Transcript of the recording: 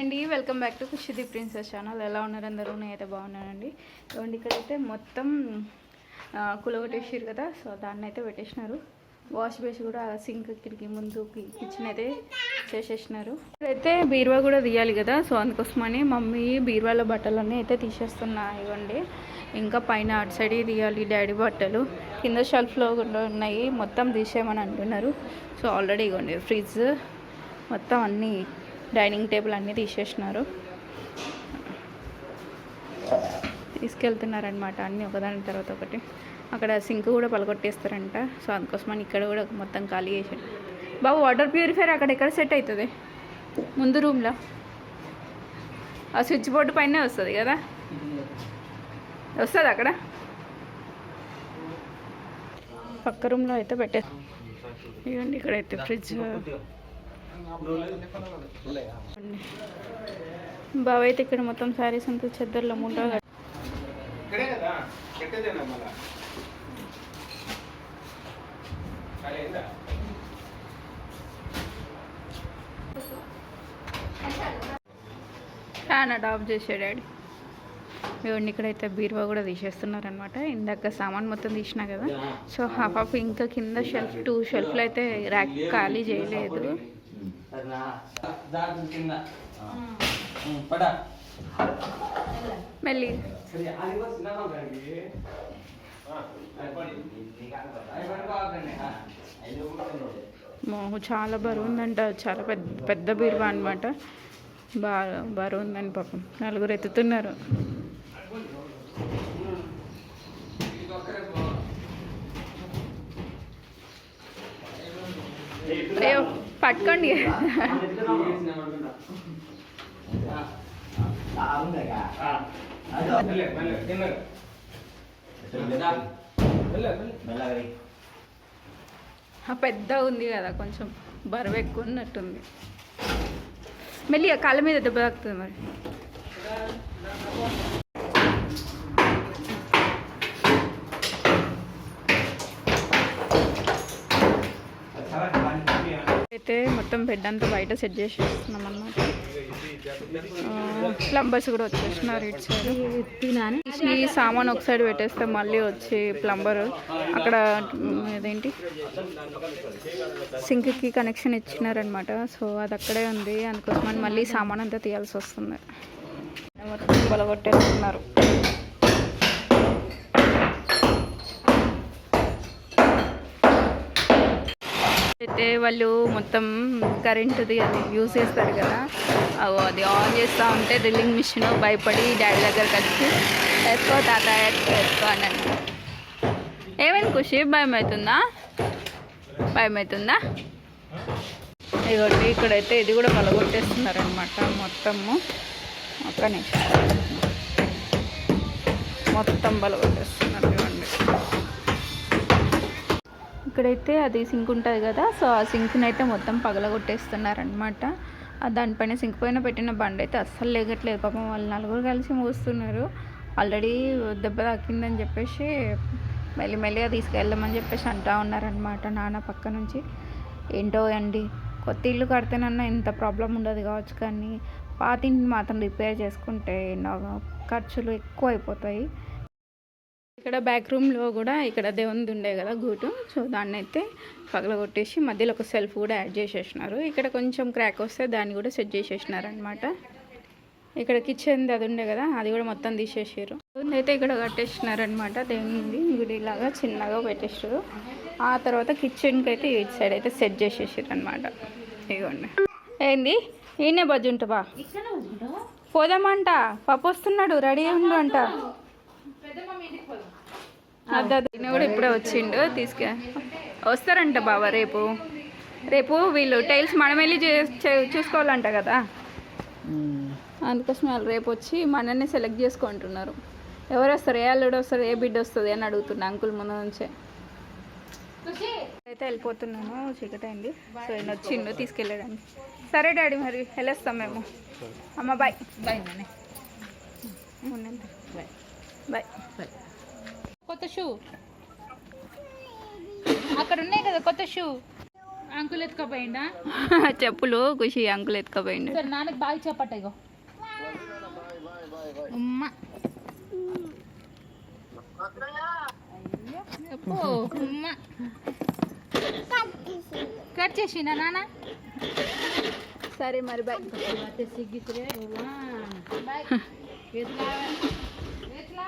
అండి welcome back to ఖుషిది princess channel. ఎలా ఉన్నారు అందరూ? నేనైతే బాగున్నానండి. ఇవ్వండి ఇక్కడైతే మొత్తం ఆ, కులగొట్టేసారు కదా సో దాన్ని అయితే పెట్టేసినారు. వాష్ బేస్ కూడా సింక్ కిటికీ ముందు కిచెన్ అయితే చేసేసినారు. ఇక్కడైతే బీరువా కూడా తీయాలి కదా సో అందుకోసమని మమ్మీ బీరువాలో బట్టలన్నీ అయితే తీసేస్తున్నా. ఇవ్వండి ఇంకా పైన అటు సైడ్ తీయాలి డాడీ బట్టలు. కింద షెల్ఫ్లో కూడా ఉన్నాయి మొత్తం తీసేయమని అంటున్నారు. సో ఆల్రెడీ ఇవ్వండి ఫ్రిడ్జ్ మొత్తం అన్నీ డైనింగ్ టేబుల్ అన్నీ తీసేసినారు. తీసుకెళ్తున్నారనమాట అన్నీ ఒకదాని తర్వాత ఒకటి. అక్కడ సింక్ కూడా పలగొట్టేస్తారంట. సో అందుకోసమని ఇక్కడ కూడా మొత్తం ఖాళీ చేసాడు బాబు వాటర్ ప్యూరిఫైర్ అక్కడ ఎక్కడ సెట్ అవుతుంది? ముందు రూమ్లో? ఆ స్విచ్ బోర్డు పైనే వస్తుంది కదా? వస్తుంది అక్కడ? పక్క రూమ్లో అయితే పెట్టే ఇవ్వండి ఇక్కడైతే ఫ్రిడ్జ్. బాబు అయితే ఇక్కడ మొత్తం శారీస్ అంతా చెద్దర్లో ముండా ఇక్కడే కదా పెట్టేదేనా మళ్ళా. ఖాళీ అయిందా ఫ్యాన్ ఆఫ్ చేసాడు డాడీ. ఇవ్వండి ఇక్కడైతే బీరువా కూడా తీసేస్తున్నారనమాట ఇందాక సామాన్ మొత్తం తీసినా కదా. సో హాఫ్ ఆఫ్ ఇంకా కింద షెల్ఫ్ టూ షెల్ఫ్లు అయితే ర్యాక్ ఖాళీ చేయలేదు. కింద. పడా మళ్ళీ సరే అది కూడా చిన్నగా ఉందండి మోహు చాలా బరువు ఉందంట చాలా పెద్ద పెద్ద బీరువా అనమాట బాగా బరువు ఉందని పాపం. నలుగురు ఎత్తుతున్నారు. పట్టుకోండి. పెద్ద ఉంది కదా కొంచెం బరువు ఎక్కువ ఉన్నట్టుంది. మళ్ళీ కాళ్ళ మీద దెబ్బ తాకుతుంది మరి అయితే మొత్తం బెడ్ అంతా బయట సెట్ చేసేస్తున్నాం అనమాట ప్లంబర్స్ కూడా వచ్చేస్తున్నారు ఇటు సైడ్ ఈ సామాన్ ఒక సైడ్ పెట్టేస్తే మళ్ళీ వచ్చి ప్లంబర్ అక్కడ ఇదేంటి? సింక్కి కనెక్షన్ ఇచ్చినారనమాట సో అది అక్కడే ఉంది. అందుకోసమని మళ్ళీ సామాన్ అంతా తీయాల్సి వస్తుంది. మొత్తం బలగొట్టేస్తున్నారు. అయితే వాళ్ళు మొత్తం కరెంటుది అది యూజ్ చేస్తారు కదా. అగో అది ఆన్ చేస్తూ ఉంటే డ్రిల్లింగ్ మిషన్ భయపడి డాడీ దగ్గరికి వచ్చి వేసుకో తాత వేసుకో అని అన్నారు. ఏమైనా ఖుషి? భయం అవుతుందా? భయం అవుతుందా? ఇదిగోండి ఇక్కడైతే ఇది కూడా పలగొట్టేస్తున్నారనమాట మొత్తము. ఒక్క నిమిషం. మొత్తం బలగొట్టేస్తున్నారు ఇక్కడైతే అది సింక్ ఉంటుంది కదా సో ఆ సింక్ని అయితే మొత్తం పగలగొట్టేస్తున్నారనమాట దానిపైన సింక్ పైన పెట్టిన బండి అయితే అస్సలు లేగట్లేదు. పాపం వాళ్ళు నలుగురు కలిసి మోస్తున్నారు. ఆల్రెడీ దెబ్బ తాకిందని చెప్పేసి మెల్లి మెల్లిగా తీసుకెళ్ళమని చెప్పేసి అంటా ఉన్నారనమాట నాన్న పక్క నుంచి. ఏంటో అండి కొత్త ఇల్లు కడితేనన్నా ఇంత ప్రాబ్లం ఉండదు కావచ్చు కానీ పాత ఇంటిని మాత్రం రిపేర్ చేసుకుంటే నా ఖర్చులు ఎక్కువ అయిపోతాయి ఇక్కడ బ్యాక్ రూమ్లో కూడా ఇక్కడ దేవుంది ఉండే కదా గూటు. సో దాన్ని అయితే పగలగొట్టేసి మధ్యలో ఒక సెల్ఫ్ కూడా యాడ్ చేసేసినారు. ఇక్కడ కొంచెం క్రాక్ వస్తే దాన్ని కూడా సెట్ చేసేసినారు అనమాట ఇక్కడ కిచెన్ అది ఉండే కదా అది కూడా మొత్తం తీసేసారు అయితే ఇక్కడ కట్టేసినారు అనమాట దేవుంది గుడి లాగా చిన్నగా పెట్టేసారు ఆ తర్వాత కిచెన్కి అయితే ఇటు సైడ్ అయితే సెట్ చేసేసారు అనమాట ఇదిగోండి. ఏంది? ఈయనే బజ్జుంటవా పోదామంట. పాప వస్తున్నాడు. రెడీ ఉండు అంట. ఈయన కూడా ఇప్పుడే వచ్చిండు తీసుకే వస్తారంట బాబా రేపు. రేపు వీళ్ళు టైల్స్ మనం వెళ్ళి చూసుకోవాలంట కదా. అందుకోసం వాళ్ళు రేపు వచ్చి మనల్ని సెలెక్ట్ చేసుకుంటున్నారు. ఎవరు వస్తారు? ఏ అల్లుడు వస్తారు ఏ బిడ్డ వస్తుంది? అని అడుగుతున్నా అంకుల్ ముందు నుంచే. అయితే వెళ్ళిపోతున్నాను. చీకటి అయింది. సో ఈయన వచ్చిండు తీసుకెళ్ళాడండి సరే డాడీ మరి వెళ్ళేస్తాం మేము. అమ్మ బాయ్. బాయ్. బాయ్. బాయ్. కొత్త షూ. అక్కడ ఉన్నాయి కదా కొత్త షూ. అంకుల్ ఎత్తుకపోయిందా చెప్పులు ఖుషి అంకుల్ ఎత్తుకపోయిండు. సరే నాన్నకి బాగా చెప్పట ఇగో. ఉమ్మ చెప్పు ఉమ్మ కట్ చేసిండా నాన్న? సరే మరి బాయ్. సిగ్గిసిరే బాయ్. ఎట్లా?